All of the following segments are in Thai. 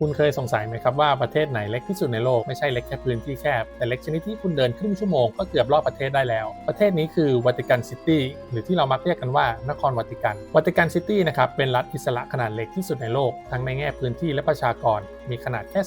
คุณเคยสงสัยไหมครับว่าประเทศไหนเล็กที่สุดในโลกไม่ใช่เล็กแค่พื้นที่แคบ แต่เล็กชนิดที่คุณเดินครึ่งชั่วโมงก็เกือบรอบประเทศได้แล้ว ประเทศนี้คือวัติกันซิตี้หรือที่เรามักเรียกกันว่านครวัติกัน วัติกันซิตี้นะครับเป็นรัฐอิสระขนาดเล็กที่สุดในโลก ทั้งในแง่พื้นที่และประชากร มีขนาดแค่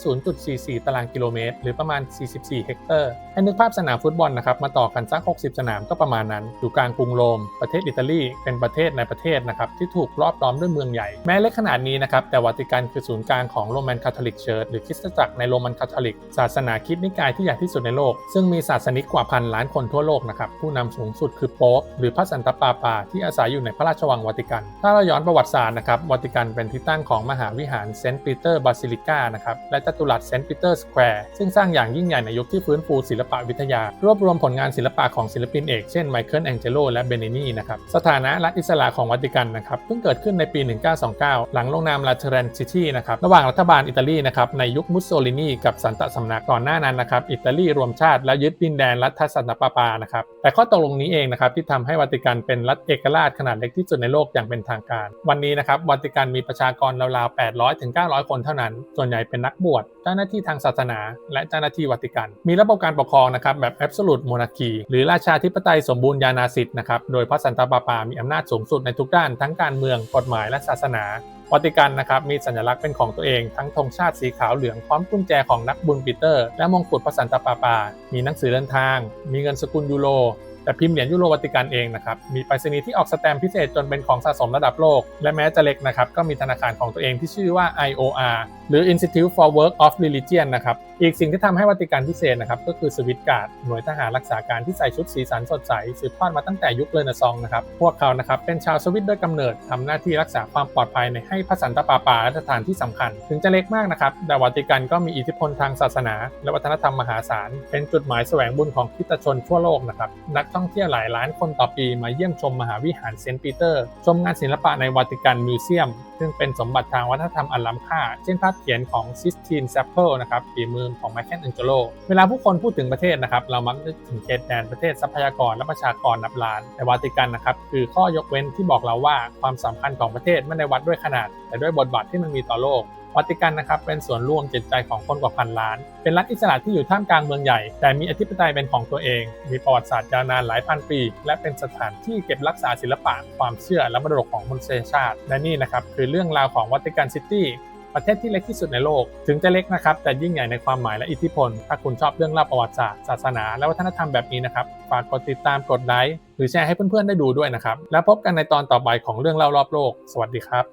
0.44 ตารางกิโลเมตร หรือประมาณ 44 เฮกเตอร์ให้นึกภาพสนามฟุตบอลนะครับมาต่อกันสัก 60 สนามก็ประมาณนั้น อยู่กลางกรุงโรม ประเทศอิตาลีเป็นประเทศในประเทศนะครับที่ถูกรอบล้อมด้วยเมืองใหญ่ แม้เล็กขนาดนี้นะครับแต่วัติกันคือศูนย์กลางของโรมันคาทอลิกเชิร์ชหรือคริสตจักรในโรมันคาทอลิก ศาสนาคิดนิกายที่ใหญ่ที่สุดในโลก ซึ่งมีศาสนิกกว่าพันล้านคนทั่วโลกนะครับผู้นำสูงสุดคือโป๊ปหรือพระสันตะปาปา ที่อาศัยอยู่ในพระราชวังวัติกัน ถ้าเราย้อนประวัติศาสตร์นะครับวัติกันเป็นที่ตั้งของมหาวิหารเซนต์ปีเตอร์บาซิลิกานะครับและจัตุรัสเซนต์ปีเตอร์สแควร์ซึ่งสร้างอย่างยิ่งใหญ่ในยุคที่ฟื้นฟูศิลปวิทยา รวบรวมผลงานศิลปะของศิลปินเอกเช่นไมเคิลแองเจโลและเบเนนีนะครับสถานะรัฐอิสระของวัติกันนะครับเพิ่งเกิดขึ้นในปี 1929 หลังลงนามลาเทเรนซิตี้นะครับระหว่างรัฐบาลอิตาลีนะครับในยุคมุสโซลินีกับสันตะสำนักก่อนหน้านั้นนะครับอิตาลีรวมชาติและยึดดินแดนรัฐสันตปาปานะครับแต่ข้อตกลงนี้เองนะครับที่ทำให้วัติกันเป็นรัฐเอกราชขนาดเล็กที่สุดในโลกอย่างเป็นทางการ วันนี้นะครับวัติกันมีประชากรราวๆ 800ถึง900 คนเท่านั้น ส่วนใหญ่เป็นนักบวชเจ้าหน้าที่ทางศาสนา และเจ้าหน้าที่วัติกัน มีระบบการปกครองนะครับแบบ absolute monarchy หรือราชาธิปไตยสมบูรณาญาสิทธิ์นะครับโดยพระสันตะปาปามีอำนาจสูงสุดในทุกด้านทั้งการเมืองกฎหมายและศาสนา วัติกันนะครับมีสัญลักษณ์เป็นของตัวเองทั้งธงชาติสีขาวเหลืองพร้อมกุญแจของนักบุญปีเตอร์ และมงกุฎพระสันตะปาปา มีหนังสือเดินทาง มีเงินสกุลยูโรแต่พิมพ์เหรียญยูโรวัติกันเองนะครับมีไปรษณีย์ที่ออกสแตมป์พิเศษจนเป็นของสะสมระดับโลก และแม้จะเล็กนะครับก็มีธนาคารของตัวเองที่ชื่อว่า IOR หรือ Institute for Work of Religion นะครับอีกสิ่งที่ทำให้วัติกันพิเศษนะครับก็คือสวิตการ์ดหน่วยทหารรักษาการที่ใส่ชุดสีสันสดใสสืบทอดมาตั้งแต่ยุคเรเนซองนะครับพวกเขานะครับเป็นชาวสวิตโดยกำเนิดทำหน้าที่รักษาความปลอดภัยในให้พระสันตะปาปาและสถานที่สำคัญ ถึงจะเล็กมากนะครับแต่วัติกันก็มีอิทธิพลทางศาสนา และวัฒนธรรมมหาศาลเป็นจุดหมายแสวงบุญของคริสตชนทั่วโลกนะครับนักท่องเที่ยวหลายล้านคนต่อปีมาเยี่ยมชมมหาวิหารเซนต์ปีเตอร์ ชมงานศิลปะในวัติกันมิวเซียม ซึ่งเป็นสมบัติทางวัฒนธรรมอันล้ำค่า เช่นภาพเขียนของซิสตีนแซปเปิลนะครับฝีมือของไมเคิลแองเจโลเวลาผู้คนพูดถึงประเทศนะครับ เรามักนึกถึงเขตแดนประเทศทรัพยากรและประชากรนับล้าน แต่วาติกันนะครับคือข้อยกเว้นที่บอกเราว่าความสำคัญของประเทศไม่ได้วัดด้วยขนาด แต่ด้วยบทบาทที่มันมีต่อโลก วัติกันนะครับเป็นส่วนร่วมจิตใจของคนกว่าพันล้าน เป็นรัฐอิสระที่อยู่ท่ามกลางเมืองใหญ่ แต่มีอธิปไตยเป็นของตัวเอง มีประวัติศาสตร์ยาวนานหลายพันปี และเป็นสถานที่เก็บรักษาศิลปะความเชื่อและมรดกของมนุษยชาติ และนี่นะครับคือเรื่องราวของวัติกันซิตี้ประเทศที่เล็กที่สุดในโลก ถึงจะเล็กนะครับ แต่ยิ่งใหญ่ในความหมายและอิทธิพล ถ้าคุณชอบเรื่องเล่าประวัติศาสตร์ศาสนา และวัฒนธรรมแบบนี้นะครับ ฝากกดติดตามกดไลค์หรือแชร์ให้เพื่อนๆได้ดูด้วยนะครับ แล้วพบกันในตอนต่อไปของเรื่องเล่ารอบโลก สวัสดีครับ